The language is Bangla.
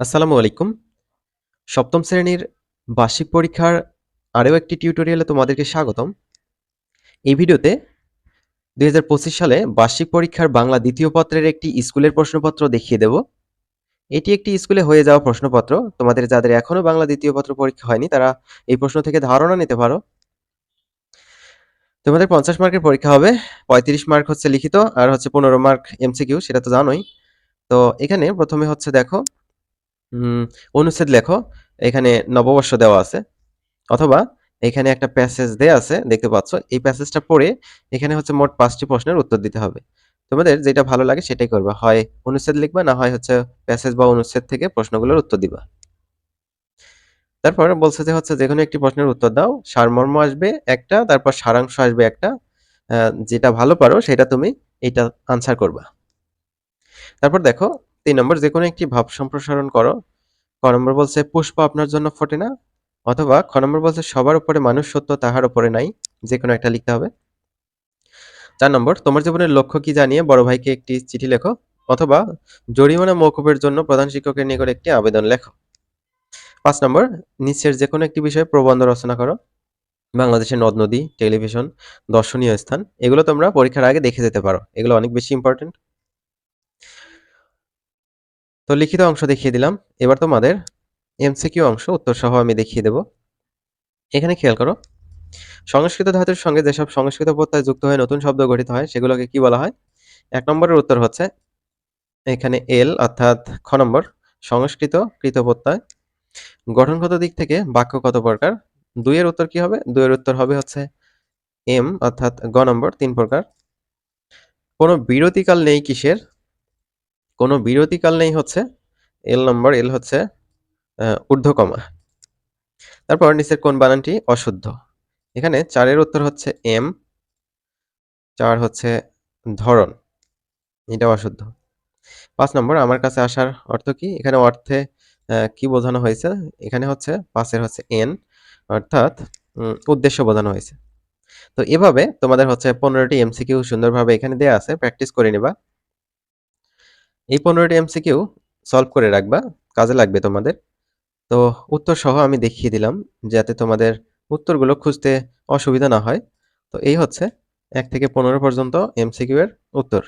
আসসালামু আলাইকুম। সপ্তম শ্রেণির বার্ষিক পরীক্ষার আরও একটি টিউটোরিয়ালে তোমাদেরকে স্বাগতম। এই ভিডিওতে দুই হাজার পঁচিশ সালে বার্ষিক পরীক্ষার বাংলা দ্বিতীয় পত্রের একটি স্কুলের প্রশ্নপত্র দেখিয়ে দেব। এটি একটি স্কুলে হয়ে যাওয়া প্রশ্নপত্র। তোমাদের যাদের এখনও বাংলা দ্বিতীয় পত্র পরীক্ষা হয়নি, তারা এই প্রশ্ন থেকে ধারণা নিতে পারো। তোমাদের পঞ্চাশ মার্কের পরীক্ষা হবে, পঁয়ত্রিশ মার্ক হচ্ছে লিখিত আর হচ্ছে পনেরো মার্ক এমসিকিউ, সেটা তো জানোই। তো এখানে প্রথমে হচ্ছে দেখো অনুচ্ছেদ লেখো, এখানে নববর্ষ দেওয়া আছে, অথবা এখানে একটা প্যাসেজ দেয়া আছে, দেখতে পাচ্ছ, এই প্যাসেজটা পড়ে এখানে হচ্ছে মোট পাঁচটি প্রশ্নের উত্তর দিতে হবে। তোমাদের যেটা ভালো লাগে সেটাই করবা, হয় অনুচ্ছেদ লিখবা, না হয় হচ্ছে প্যাসেজ বা অনুচ্ছেদ থেকে প্রশ্নগুলোর উত্তর দিবা। তারপর বলছে যে হচ্ছে যে কোনো একটি প্রশ্নের উত্তর দাও, সারমর্ম আসবে একটা, তারপর সারাংশ আসবে একটা যেটা ভালো পারো সেটা তুমি এটা আনসার করবা। তারপর দেখো তিন নম্বর, যে কোনো একটি ভাব সম্প্রসারণ করো। ক নম্বর বলছে, পুষ্প আপনার জন্য ফোটে না? অথবা, খ নম্বর বলছে, সবার উপরে মানুষ সত্য তাহার উপরে নাই। যে কোনো একটা লিখতে হবে। চার নম্বর, তোমার জীবনের লক্ষ্য কি জানিয়ে বড় ভাইকে একটি চিঠি লেখো? অথবা, জরিমানা মৌকুবের জন্য প্রধান শিক্ষকের নিকট একটি আবেদন লেখো। পাঁচ নম্বর, নিচের যে কোনো একটি বিষয়ে প্রবন্ধ রচনা করো। বাংলাদেশের নদ, নদী, টেলিভিশন, দর্শনীয় স্থান, এগুলো তোমরা পরীক্ষার আগে দেখে যেতে পারো। এগুলো অনেক বেশি ইম্পর্টেন্ট তো লিখিত অংশ দেখিয়ে দিলাম। এবার তোমাদের এমসিকিউ অংশ উত্তর সহ আমি দেখিয়ে দেব। এখানে খেয়াল করো, সংস্কৃত ধাতুর সঙ্গে যেসব সংস্কৃত প্রত্যয় যুক্ত হয়ে নতুন শব্দ গঠিত হয়, সেগুলোকে কি বলা হয়? এক নম্বরের উত্তর হচ্ছে, এখানে এল অর্থাৎ খ নম্বর, সংস্কৃত কৃত প্রত্যয়। গঠনগত দিক থেকে বাক্য কত প্রকার। দুইয়ের উত্তর কি হবে? দুইয়ের উত্তর হবে হচ্ছে এম অর্থাৎ গ নম্বর, তিন প্রকার। কোনো বিরতিকাল নেই কিসের? কোনো বিরতিকাল নেই হচ্ছে এল নম্বর এল হচ্ছে ঊর্ধ্বকমা। তারপর নিচের কোন বানানটি অশুদ্ধ? এখানে চারের উত্তর হচ্ছে এম চার হচ্ছে ধরন এটা অশুদ্ধ। পাঁচ নম্বর, আমার কাছে আসার অর্থ কি? এখানে অর্থে কি বোঝানো হয়েছে? এখানে হচ্ছে, পাঁচের হচ্ছে এন অর্থাৎ উদ্দেশ্য বোঝানো হয়েছে। তো এভাবে তোমাদের হচ্ছে পনেরোটি এমসিকিউ সুন্দরভাবে এখানে দেওয়া আছে, প্র্যাকটিস করে নিবা। এই পনেরোটি এমসিকিউ সলভ করে রাখবা, কাজে লাগবে তোমাদের। তো উত্তর সহ আমি দেখিয়ে দিলাম, যাতে তোমাদের উত্তরগুলো খুঁজতে অসুবিধা না হয়। তো এই হচ্ছে এক থেকে পনেরো পর্যন্ত এমসিকিউ এর উত্তর।